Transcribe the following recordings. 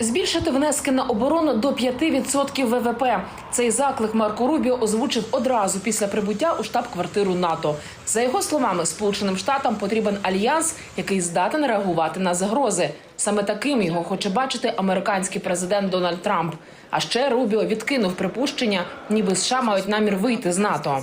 Збільшити внески на оборону до 5% ВВП. Цей заклик Марко Рубіо озвучив одразу після прибуття у штаб-квартиру НАТО. За його словами, Сполученим Штатам потрібен альянс, який здатен реагувати на загрози. Саме таким його хоче бачити американський президент Дональд Трамп. А ще Рубіо відкинув припущення, ніби США мають намір вийти з НАТО.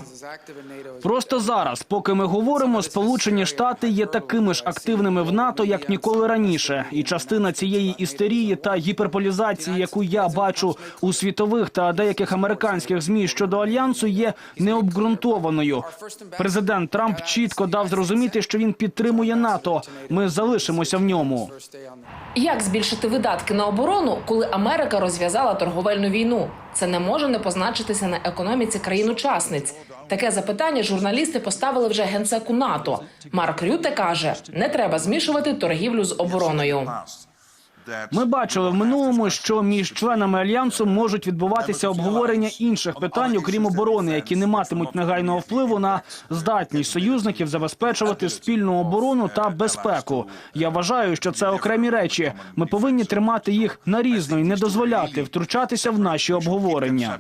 Просто зараз, поки ми говоримо, Сполучені Штати є такими ж активними в НАТО, як ніколи раніше, і частина цієї істерії та гіперполізації, яку я бачу у світових та деяких американських змі щодо альянсу, є необґрунтованою. Президент Трамп чітко дав зрозуміти, що він підтримує НАТО. Ми залишимося в ньому. Як збільшити видатки на оборону, коли Америка розв'язала торговельну війну? Це не може не позначитися на економіці країн-учасниць. Таке запитання журналісти поставили вже генсеку НАТО. Марк Рюте каже: не треба змішувати торгівлю з обороною. Ми бачили в минулому, що між членами альянсу можуть відбуватися обговорення інших питань, окрім оборони, які не матимуть негайного впливу на здатність союзників забезпечувати спільну оборону та безпеку. Я вважаю, що це окремі речі. Ми повинні тримати їх нарізно і не дозволяти втручатися в наші обговорення.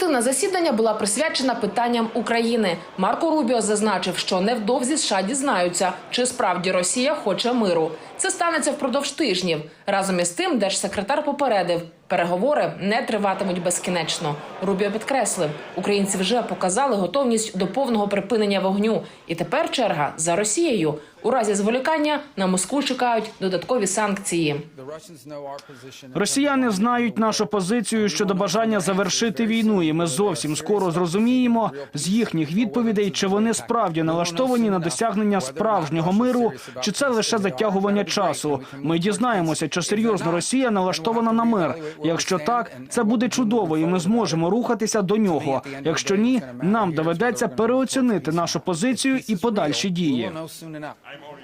Частина засідання була присвячена питанням України. Марко Рубіо зазначив, що невдовзі США дізнаються, чи справді Росія хоче миру. Це станеться впродовж тижнів. Разом із тим, держсекретар попередив, переговори не триватимуть безкінечно. Рубіо підкреслив, українці вже показали готовність до повного припинення вогню, і тепер черга за Росією. У разі зволікання на Москву чекають додаткові санкції. Росіяни знають нашу позицію щодо бажання завершити війну, і ми зовсім скоро зрозуміємо з їхніх відповідей, чи вони справді налаштовані на досягнення справжнього миру, чи це лише затягування часу. Ми дізнаємося, чи серйозно Росія налаштована на мир. Якщо так, це буде чудово, і ми зможемо рухатися до нього. Якщо ні, нам доведеться переоцінити нашу позицію і подальші дії.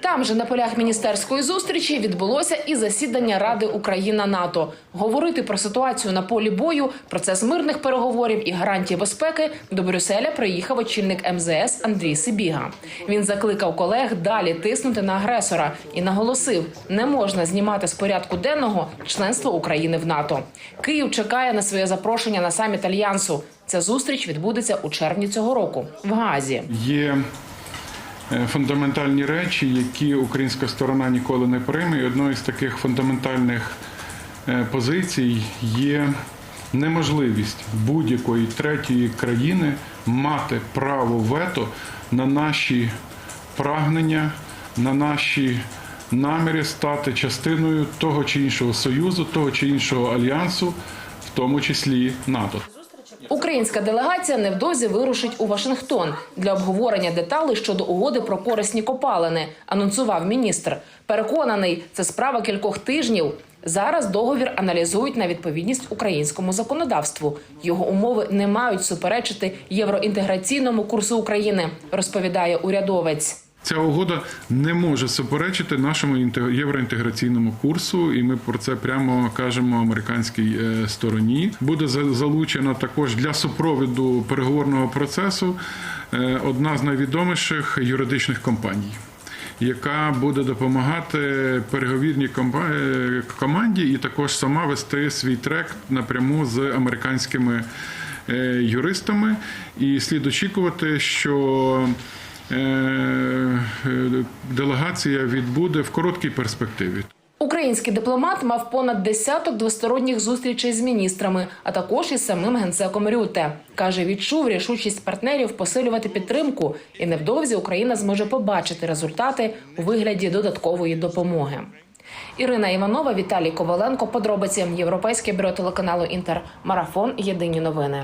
Там же на полях міністерської зустрічі відбулося і засідання Ради Україна НАТО. Говорити про ситуацію на полі бою, процес мирних переговорів і гарантії безпеки до Брюсселя приїхав очільник МЗС Андрій Сибіга. Він закликав колег далі тиснути на агресора і наголосив, не можна знімати з порядку денного членство України в НАТО. Київ чекає на своє запрошення на саміт альянсу. Ця зустріч відбудеться у червні цього року в Гаазі. Є е, фундаментальні речі, які українська сторона ніколи не прийме. І одною з таких фундаментальних е, позицій є неможливість будь-якої третьої країни мати право вето на наші прагнення, на наші наміри стати частиною того чи іншого союзу, того чи іншого альянсу, в тому числі НАТО. Українська делегація невдовзі вирушить у Вашингтон для обговорення деталей щодо угоди про корисні копалини. Анонсував міністр. Переконаний, це справа кількох тижнів. Зараз договір аналізують на відповідність українському законодавству. Його умови не мають суперечити євроінтеграційному курсу України, розповідає урядовець. Ця угода не може суперечити нашому інте- євроінтеграційному курсу, і ми про це прямо кажемо американській е, стороні. Буде за- залучена також для супроводу переговорного процесу е, одна з найвідоміших юридичних компаній. Яка буде допомагати переговірній е, команді, і також сама вести свій трек напряму з американськими юристами. І слід очікувати, що делегація відбуде в короткій перспективі. Український дипломат мав понад десяток двосторонніх зустрічей з міністрами, а також із самим генсеком Рюте. каже, відчув рішучість партнерів посилювати підтримку, і невдовзі Україна зможе побачити результати у вигляді додаткової допомоги. Ірина Іванова, Віталій Коваленко. Подробиці Європейське бюро телеканалу Інтер. Марафон. Єдині новини.